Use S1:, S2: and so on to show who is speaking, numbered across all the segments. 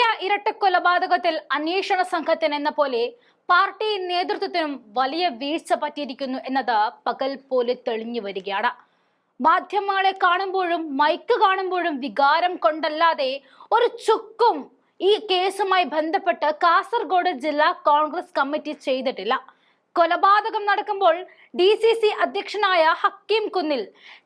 S1: പെരിയ ഇരട്ടക്കൊലപാതകത്തിൽ അന്വേഷണ സംഘത്തിന് എന്ന പോലെ പാർട്ടി നേതൃത്വത്തിനും വലിയ വീഴ്ച പറ്റിയിരിക്കുന്നു എന്നത് പകൽ പോലെ തെളിഞ്ഞു വരികയാണ്. മാധ്യമങ്ങളെ കാണുമ്പോഴും മൈക്ക് കാണുമ്പോഴും വികാരം കൊണ്ടല്ലാതെ ഒരു ചുക്കും ഈ കേസുമായി ബന്ധപ്പെട്ട് കാസർഗോഡ് ജില്ലാ കോൺഗ്രസ് കമ്മിറ്റി ചെയ്തിട്ടില്ല. കൊലപാതകം നടക്കുമ്പോൾ ഡി സി സി അധ്യക്ഷനായ ഹക്കീം കുന്നിൽ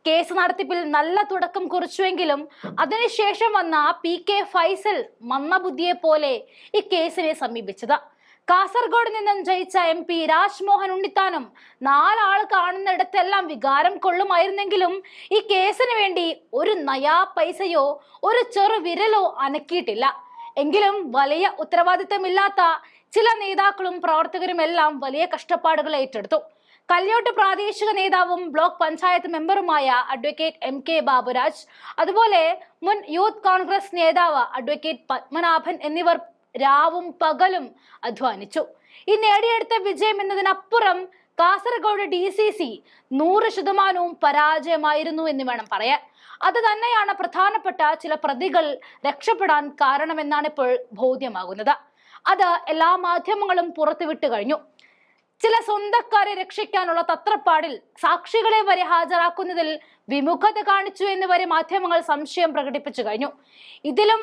S1: കേസ് നടത്തിപ്പിൽ നല്ല തുടക്കം കുറിച്ചുവെങ്കിലും അതിനുശേഷം വന്ന പി കെ ഫൈസൽ മന്നബുദ്ധിയെ പോലെ ഈ കേസിനെ സമീപിച്ചത്. കാസർഗോഡ് നിന്നും ജയിച്ച എം പി രാജ്മോഹൻ ഉണ്ണിത്താനും നാലാൾ കാണുന്നിടത്തെല്ലാം വികാരം കൊള്ളുമായിരുന്നെങ്കിലും ഈ കേസിന് വേണ്ടി ഒരു നയാ പൈസയോ ഒരു ചെറു വിരലോ അനക്കിയിട്ടില്ല. എങ്കിലും വലിയ ഉത്തരവാദിത്തമില്ലാത്ത ചില നേതാക്കളും പ്രവർത്തകരും എല്ലാം വലിയ കഷ്ടപ്പാടുകൾ ഏറ്റെടുത്തു. കല്യോട്ട് പ്രാദേശിക നേതാവും ബ്ലോക്ക് പഞ്ചായത്ത് മെമ്പറുമായ അഡ്വക്കേറ്റ് എം കെ ബാബുരാജ് അതുപോലെ മുൻ യൂത്ത് കോൺഗ്രസ് നേതാവ് അഡ്വക്കേറ്റ് പത്മനാഭൻ എന്നിവർ രാവും പകലും അധ്വാനിച്ചു. ഈ നേടിയെടുത്ത വിജയം എന്നതിനപ്പുറം കാസർഗോഡ് ഡി സി സി നൂറ് ശതമാനവും പരാജയമായിരുന്നു എന്ന് വേണം പറയാൻ. അത് തന്നെയാണ് പ്രധാനപ്പെട്ട ചില പ്രതികൾ രക്ഷപ്പെടാൻ കാരണമെന്നാണ് ഇപ്പോൾ ബോധ്യമാകുന്നത്. അത് എല്ലാ മാധ്യമങ്ങളും പുറത്തുവിട്ടു കഴിഞ്ഞു. ചില സ്വന്തക്കാരെ രക്ഷിക്കാനുള്ള തത്രപ്പാടിൽ സാക്ഷികളെ വരെ ഹാജരാക്കുന്നതിൽ വിമുഖത കാണിച്ചു എന്ന് വരെ മാധ്യമങ്ങൾ സംശയം പ്രകടിപ്പിച്ചു കഴിഞ്ഞു. ഇതിലും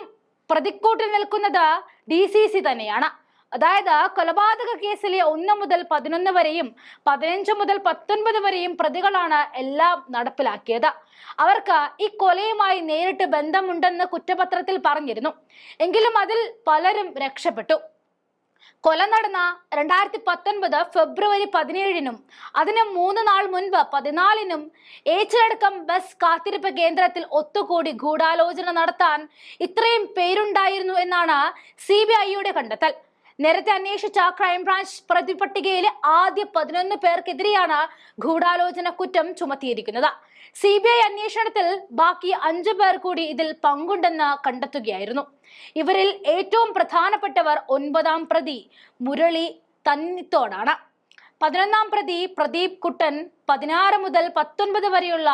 S1: പ്രതിക്കൂട്ടിൽ നിൽക്കുന്നത് ഡി സി സി തന്നെയാണ്. അതായത് കൊലപാതക കേസിലെ ഒന്ന് മുതൽ പതിനൊന്ന് വരെയും പതിനഞ്ച് മുതൽ പത്തൊൻപത് വരെയും പ്രതികളാണ് എല്ലാം നടപ്പിലാക്കിയത്. അവർക്ക് ഈ കൊലയുമായി നേരിട്ട് ബന്ധമുണ്ടെന്ന് കുറ്റപത്രത്തിൽ പറഞ്ഞിരുന്നു. എങ്കിലും അതിൽ പലരും രക്ഷപ്പെട്ടു. കൊല നടന്ന രണ്ടായിരത്തി പത്തൊൻപത് ഫെബ്രുവരി പതിനേഴിനും അതിന് മൂന്ന് നാൾ മുൻപ് പതിനാലിനും ഏച്ചിലടക്കം ബസ് കാത്തിരിപ്പ് കേന്ദ്രത്തിൽ ഒത്തുകൂടി ഗൂഢാലോചന നടത്താൻ ഇത്രയും പേരുണ്ടായിരുന്നു എന്നാണ് സി ബി ഐയുടെ കണ്ടെത്തൽ. നേരത്തെ അന്വേഷിച്ച ക്രൈംബ്രാഞ്ച് പ്രതിപട്ടികയിലെ ആദ്യ പതിനൊന്ന് പേർക്കെതിരെയാണ് ഗൂഢാലോചന കുറ്റം ചുമത്തിയിരിക്കുന്നത്. സി ബി ഐ അന്വേഷണത്തിൽ ബാക്കി അഞ്ചു പേർ കൂടി ഇതിൽ പങ്കുണ്ടെന്ന് കണ്ടെത്തുകയായിരുന്നു. ഇവരിൽ ഏറ്റവും പ്രധാനപ്പെട്ടവർ ഒൻപതാം പ്രതി മുരളി തന്നിത്തോടാണ്. പതിനൊന്നാം പ്രതി പ്രദീപ് കുട്ടൻ പതിനാറ് മുതൽ പത്തൊൻപത് വരെയുള്ള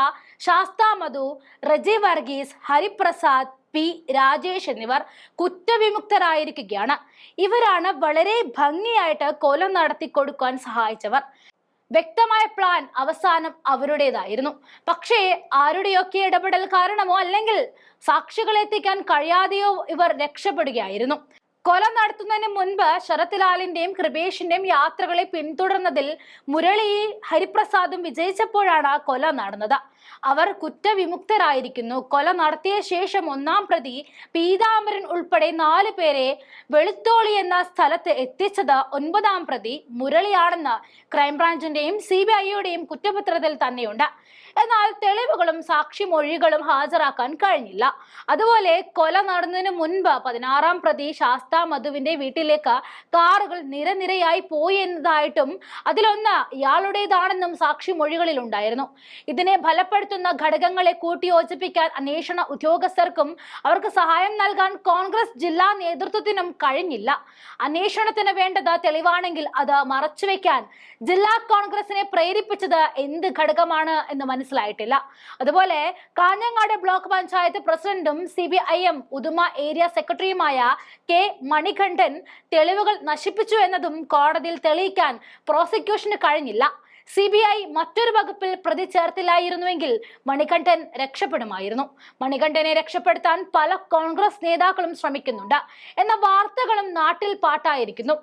S1: ശാസ്ത മധു റജി വർഗീസ് ഹരിപ്രസാദ് പി രാജേഷ് എന്നിവർ കുറ്റവിമുക്തരായിരിക്കുകയാണ്. ഇവരാണ് വളരെ ഭംഗിയായിട്ട് കൊല നടത്തി കൊടുക്കാൻ സഹായിച്ചവർ. വ്യക്തമായ പ്ലാൻ അവസാനം അവരുടേതായിരുന്നു. പക്ഷേ ആരുടെയൊക്കെ ഇടപെടൽ കാരണമോ അല്ലെങ്കിൽ സാക്ഷികളെത്തിക്കാൻ കഴിയാതെയോ ഇവർ രക്ഷപ്പെടുകയായിരുന്നു. കൊല നടത്തുന്നതിന് മുൻപ് ശരത് ലാലിന്റെയും കൃപേഷിന്റെയും യാത്രകളെ പിന്തുടർന്നതിൽ മുരളി ഹരിപ്രസാദും വിജയിച്ചപ്പോഴാണ് കൊല നടന്നത്. അവർ കുറ്റവിമുക്തരായിരിക്കുന്നു. കൊല നടത്തിയ ശേഷം ഒന്നാം പ്രതി പീതാംബരൻ ഉൾപ്പെടെ നാല് പേരെ വെളുത്തോളി എന്ന സ്ഥലത്ത് എത്തിച്ചത് ഒൻപതാം പ്രതി മുരളിയാണെന്ന് ക്രൈംബ്രാഞ്ചിന്റെയും സി ബി ഐയുടെയും കുറ്റപത്രത്തിൽ തന്നെയുണ്ട്. എന്നാൽ തെളിവുകളും സാക്ഷിമൊഴികളും ഹാജരാക്കാൻ കഴിഞ്ഞില്ല. അതുപോലെ കൊല നടന്നതിന് മുൻപ് പതിനാറാം പ്രതി ശാസ്ത മധുവിന്റെ വീട്ടിലേക്ക് കാറുകൾ നിരനിരയായി പോയി എന്നതായിട്ടും അതിലൊന്ന് ഇയാളുടേതാണെന്നും സാക്ഷിമൊഴികളിൽ ഉണ്ടായിരുന്നു. ഇതിനെ ഫലപ്പെടുത്തുന്ന ഘടകങ്ങളെ കൂട്ടിയോജിപ്പിക്കാൻ അന്വേഷണ ഉദ്യോഗസ്ഥർക്കും അവർക്ക് സഹായം നൽകാൻ കോൺഗ്രസ് ജില്ലാ നേതൃത്വത്തിനും കഴിഞ്ഞില്ല. അന്വേഷണത്തിന് വേണ്ടത് തെളിവാണെങ്കിൽ അത് മറച്ചുവെക്കാൻ ജില്ലാ കോൺഗ്രസിനെ പ്രേരിപ്പിച്ചത് എന്ത് ഘടകമാണ് എന്ന് മനസ്സിലായിട്ടില്ല. അതുപോലെ കാഞ്ഞങ്ങാട് ബ്ലോക്ക് പഞ്ചായത്ത് പ്രസിഡന്റും C B I M Uduma area സെക്രട്ടറിയുമായ കെ മണികണ്ഠൻ തെളിവുകൾ നശിപ്പിച്ചു എന്നതും കോടതിയിൽ തെളിയിക്കാൻ പ്രോസിക്യൂഷന് കഴിഞ്ഞില്ല. സി ബി ഐ മറ്റൊരു വകുപ്പിൽ പ്രതി ചേർത്തില്ലായിരുന്നുവെങ്കിൽ മണികണ്ഠൻ രക്ഷപ്പെടുമായിരുന്നു. മണികണ്ഠനെ രക്ഷപ്പെടുത്താൻ പല കോൺഗ്രസ് നേതാക്കളും ശ്രമിക്കുന്നുണ്ട്. എന്ന വാർത്തകളും നാട്ടിൽ പാട്ടായിരിക്കുന്നു.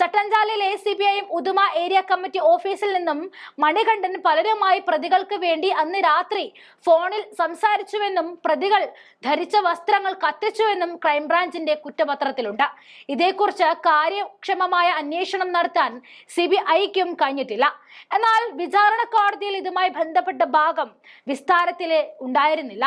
S1: ചട്ടഞ്ചാലിലെ സി ബി ഐയും ഉദുമ ഏരിയ കമ്മിറ്റി ഓഫീസിൽ നിന്നും മണികണ്ഠൻ പലരുമായി പ്രതികൾക്ക് വേണ്ടി അന്ന് രാത്രി ഫോണിൽ സംസാരിച്ചുവെന്നും പ്രതികൾ ധരിച്ച വസ്ത്രങ്ങൾ കത്തിച്ചുവെന്നും ക്രൈംബ്രാഞ്ചിന്റെ കുറ്റപത്രത്തിലുണ്ട്. ഇതേക്കുറിച്ച് കാര്യക്ഷമമായ അന്വേഷണം നടത്താൻ സി ബി ഐക്കും കഴിഞ്ഞിട്ടില്ല. എന്നാൽ വിചാരണ കോടതിയിൽ ഇതുമായി ബന്ധപ്പെട്ട ഭാഗം വിസ്താരത്തിൽ ഉണ്ടായിരുന്നില്ല.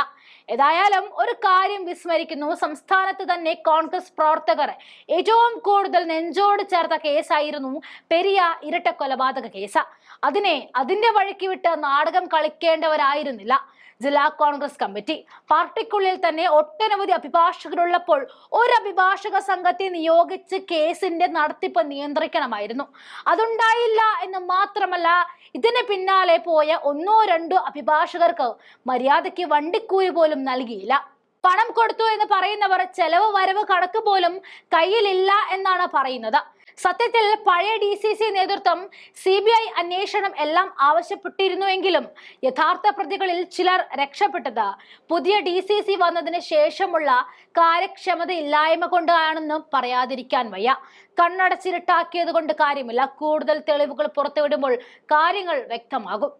S1: ഏതായാലും ഒരു കാര്യം വിസ്മരിക്കുന്നു. സംസ്ഥാനത്ത് തന്നെ കോൺഗ്രസ് പ്രവർത്തകർ ഏറ്റവും കൂടുതൽ നെഞ്ചോട് ചേർത്ത കേസായിരുന്നു പെരിയ ഇരട്ട കൊലപാതക കേസ്. അതിനെ അതിന്റെ വഴിക്ക് വിട്ട് നാടകം കളിക്കേണ്ടവരായിരുന്നില്ല. ജില്ലാ കോൺഗ്രസ് കമ്മിറ്റി. പാർട്ടിക്കുള്ളിൽ തന്നെ ഒട്ടനവധി അഭിഭാഷകരുള്ളപ്പോൾ ഒരു അഭിഭാഷക സംഘത്തെ നിയോഗിച്ച് കേസിന്റെ നടത്തിപ്പ് നിയന്ത്രിക്കണമായിരുന്നു. അതുണ്ടായില്ല എന്ന് മാത്രമല്ല ഇതിന് പിന്നാലെ പോയ ഒന്നോ രണ്ടോ അഭിഭാഷകർക്ക് മര്യാദയ്ക്ക് വണ്ടിക്കൂലി പോലും നൽകിയില്ല. പണം കൊടുത്തു എന്ന് പറയുന്നവർ ചെലവ് വരവ് കണക്ക് പോലും കയ്യിലില്ല എന്നാണ് പറയുന്നത്. സത്യത്തിൽ പഴയ ഡി സി സി നേതൃത്വം സി ബി ഐ അന്വേഷണം എല്ലാം ആവശ്യപ്പെട്ടിരുന്നുവെങ്കിലും യഥാർത്ഥ പ്രതികളിൽ ചിലർ രക്ഷപ്പെട്ടത് പുതിയ ഡി സി സി വന്നതിന് ശേഷമുള്ള കാര്യക്ഷമതയില്ലായ്മ കൊണ്ടാണെന്നും പറയാതിരിക്കാൻ വയ്യ. കണ്ണടച്ചിരുട്ടാക്കിയത് കൊണ്ട് കാര്യമില്ല. കൂടുതൽ തെളിവുകൾ പുറത്തുവിടുമ്പോൾ കാര്യങ്ങൾ വ്യക്തമാകും.